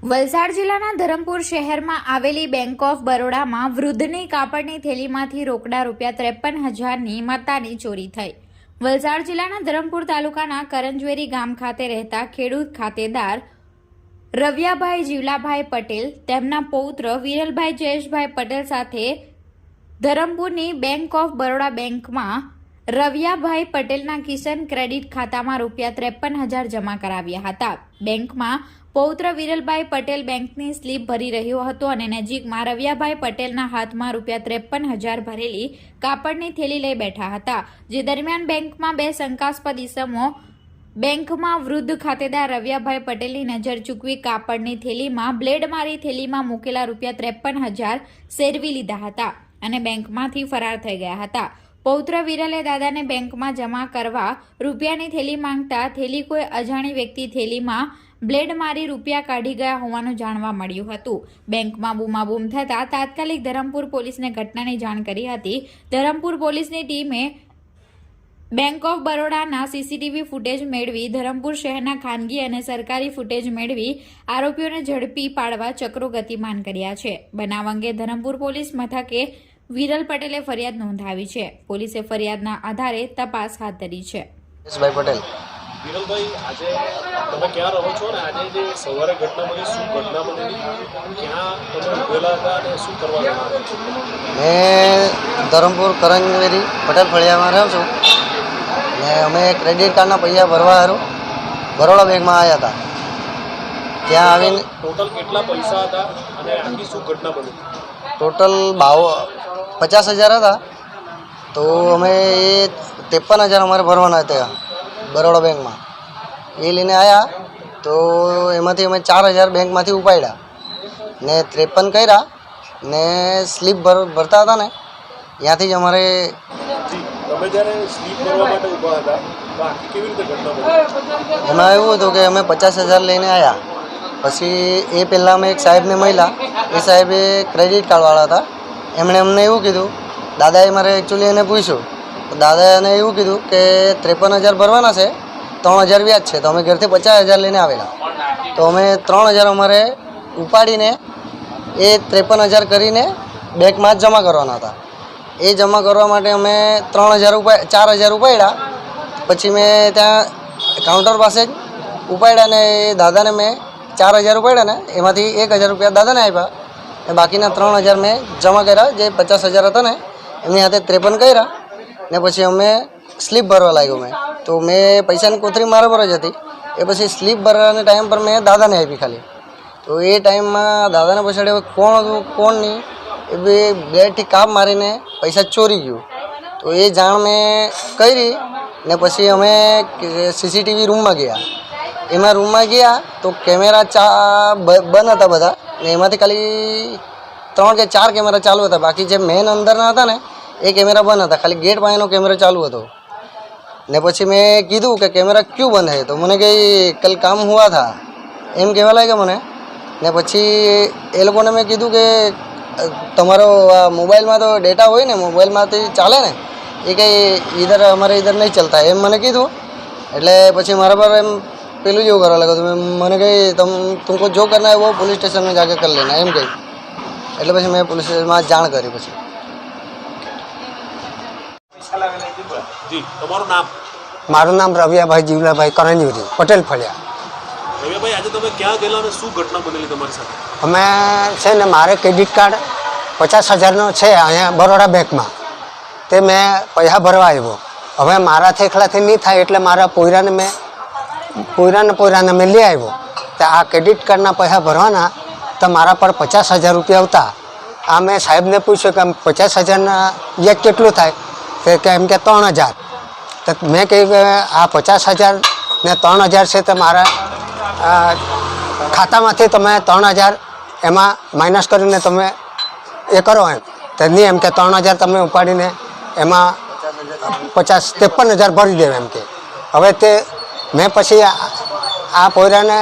વલસાડ જિલ્લાના ધરમપુર શહેરમાં આવેલી બેંક ઓફ બરોડામાં વૃદ્ધની કાપડની થેલીમાંથી રોકડા રૂપિયા ત્રેપન હજારની મતાની ચોરી થઈ. વલસાડ જિલ્લાના ધરમપુર તાલુકાના કરંજવેરી ગામ ખાતે રહેતા ખેડૂત ખાતેદાર રવ્યાભાઈ જીવલાભાઈ પટેલ, તેમના પૌત્ર વિરલભાઈ જયેશભાઈ પટેલ સાથે ધરમપુરની બેંક ઓફ બરોડા બેંકમાં રવિયાભાઈ પટેલના કિસન ક્રેડિટ ખાતામાં રૂપિયા ત્રેપન હજાર જમા કરાવ્યા હતા. બેંકમાં પૌત્ર વિરલભાઈ પટેલ બેંકની સ્લીપ ભરી રહ્યો હતો અને નજીકમાં રવિયાભાઈ પટેલના હાથમાં રૂપિયા ત્રેપન હજાર ભરેલી કાપડની થેલી લઈ બેઠા હતા, જે દરમિયાન બેંકમાં બે શંકાસ્પદ ઇસમો બેંકમાં વૃદ્ધ ખાતેદાર રવિયાભાઈ પટેલની નજર ચૂકવી કાપડની થેલીમાં બ્લેડ મારી થેલીમાં મૂકેલા રૂપિયા ત્રેપન હજાર સેરવી લીધા હતા અને બેંકમાંથી ફરાર થઈ ગયા હતા. પૌત્ર વિરલે દાદાને બેંકમાં જમા કરવા રૂપિયાની થેલી માંગતા થેલી કોઈ અજાણી વ્યક્તિ થેલીમાં બ્લેડ મારી રૂપિયા કાઢી ગયા હોવાનું જાણવા મળ્યું હતું. બેંકમાં બૂમાબૂમ થતાં તાત્કાલિક ધરમપુર પોલીસને ઘટનાની જાણ કરી હતી. ધરમપુર પોલીસની ટીમે બેંક ઓફ બરોડાના સીસીટીવી ફૂટેજ મેળવી, ધરમપુર શહેરના ખાનગી અને સરકારી ફૂટેજ મેળવી, આરોપીઓને ઝડપી પાડવા ચક્રો ગતિમાન કર્યા છે. બનાવ અંગે ધરમપુર પોલીસ મથકે વિરલ પટેલે ફરિયાદ નોંધાવી છે. પોલીસે ફરિયાદના આધારે તપાસ હાથ ધરી છે. પટેલ. વિરલભાઈ આજે તમે ક્યાં રહો છો ને આજે જે સવારે ઘટના બની શું ઘટના બની ક્યાં તમે ઉભેલા હતા અને શું કરવા મેં ધરમપુર કરંગવેરી પટેલ ફળિયામાં રહ્યો છું. ને અમે ક્રેડિટ કાર્ડના પૈસા ભરવા હારું બરોડા બેંકમાં આવ્યા હતા. ત્યાં આવીને ટોટલ કેટલા પૈસા હતા અને આખી શું ઘટના બની? ટોટલ બાવ પચાસ હજાર હતા. તો અમે એ ત્રેપન હજાર અમારે ભરવાના હતા. બરોડા બેંકમાં. એ લઈને આવ્યા તો એમાંથી અમે ચાર હજાર બેંકમાંથી ઉપાડ્યા. ને ત્રેપન કર્યા ને સ્લીપ ભર ભરતા હતા ને. ત્યાંથી જ અમારે એમાં એવું હતું કે અમે પચાસ હજાર લઈને આવ્યા પછી એ પહેલાં અમે એક સાહેબને મળ્યા. એ સાહેબે ક્રેડિટ કાર્ડવાળા હતા. એમણે અમને એવું કીધું દાદાએ મારે એકચ્યુઅલી એને પૂછ્યું દાદાએ એને એવું કીધું કે ત્રેપન હજાર ભરવાના છે, ત્રણ હજાર વ્યાજ છે, તો અમે ઘરથી પચાસ હજાર લઈને આવેલા. તો અમે ત્રણ હજાર અમારે ઉપાડીને એ ત્રેપન હજાર કરીને બેંકમાં જ જમા કરવાના હતા. એ જમા કરવા માટે અમે ત્રણ હજાર ઉપા ચાર હજાર ઉપાડ્યા. પછી મેં ત્યાં કાઉન્ટર પાસે જ ઉપાડ્યા ને એ દાદાને મેં ચાર હજાર ઉપાડ્યા ને, એમાંથી એક હજાર રૂપિયા દાદાને આપ્યા. બાકીના ત્રણ હજાર મેં જમા કર્યા, જે પચાસ હજાર હતા ને, એમની હાથે ત્રેપન કર્યા. ને પછી અમે સ્લીપ ભરવા લાગ્યો મેં. તો મેં પૈસાની કોથરી મારા પર જ હતી. એ પછી સ્લીપ ભરવાના ટાઈમ પર મેં દાદાને આપી ખાલી. તો એ ટાઈમમાં દાદાને પછાડી હવે કોણ હતું, કોણ નહીં, એ બે બેટથી કાપ મારીને પૈસા ચોરી ગયું. તો એ જાણ મેં કરી ને પછી અમે સીસીટીવી રૂમમાં ગયા. એમાં રૂમમાં ગયા તો કેમેરા ચા બંધ હતા બધા ને એમાંથી ખાલી ત્રણ કે ચાર કેમેરા ચાલુ હતા. બાકી જે મેન અંદરના હતા ને એ કેમેરા બંધ હતા. ખાલી ગેટ પાસેનો કેમેરા ચાલુ હતો. ને પછી મેં કીધું કે કેમેરા ક્યું બંધ હે? તો મને કંઈ કલ કામ હુઆ થા. એમ કહેવા લાગ્યા મને. ને પછી એ લોકોને મેં કીધું કે તમારો આ મોબાઈલમાં તો ડેટા હોય ને, મોબાઈલમાંથી ચાલે ને? એ કંઈ ઈધર અમારે ઈધર નહીં ચાલતા. એમ મને કીધું. એટલે પછી મારા પર એમ પેલું જેવું કરવા લાગ્યો તમે મને કહી તમ તું કોઈ જો કરના હોય વો પોલીસ સ્ટેશનમાં જાગે કરી લેના. એમ કહી. એટલે પછી મેં પોલીસ સ્ટેશનમાં જાણ કરી પછી. તમારું નામ? મારું નામ રવિયાભાઈ જીવલાભાઈ કરંજવરી પટેલ ફળિયા. રવિયાભાઈ આજે તમે ક્યાં ગયેલા અને શું ઘટના બનેલી તમારી સાથે? અમે છે ને મારે ક્રેડિટ કાર્ડ પચાસ હજારનો છે અહીંયા બરોડા બેંકમાં. તે મેં પૈસા ભરવા આવ્યો. હવે મારાથી એકલાથી નહીં થાય એટલે મારા પોયરાને મેં પોયરાને પોયરાને મેં લઈ આવ્યો. તો આ ક્રેડિટ કાર્ડના પૈસા ભરવાના તો મારા પર પચાસ હજાર રૂપિયા આવતા. આ મેં સાહેબને પૂછ્યું કે આમ પચાસ હજારના વ્યાજ કેટલું થાય? તે કે એમ કે ત્રણ હજાર. તો મેં કહ્યું કે આ પચાસ હજાર ને ત્રણ હજાર છે તો મારા ખાતામાંથી તમે ત્રણ હજાર એમાં માઇનસ કરીને તમે એ કરો એમ. તો નહીં એમ કે ત્રણ હજાર તમે ઉપાડીને એમાં પચાસ ત્રેપન હજાર ભરી દેવ એમ કે. હવે તે મેં પછી આ પોયરાને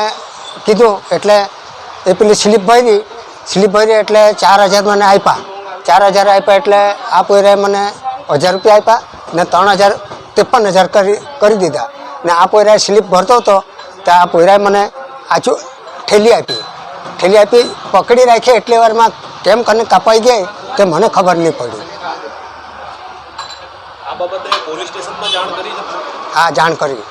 કીધું એટલે એ પેલી સ્લીપ ભરી સ્લીપ ભરી એટલે ચાર હજાર મને આપ્યા. ચાર હજાર આપ્યા એટલે આ પોયરાએ મને હજાર રૂપિયા આપ્યા ને ત્રણ હજાર ત્રેપન હજાર કરી કરી દીધા. ને આ પોયરાએ સ્લીપ ભરતો હતો તો આ પોયરાએ મને આચું ઠેલી આપી. ઠેલી આપી પકડી રાખી એટલી વારમાં કેમ કરીને કપાઈ ગઈ તે મને ખબર નહીં પડી. હા જાણ કરી.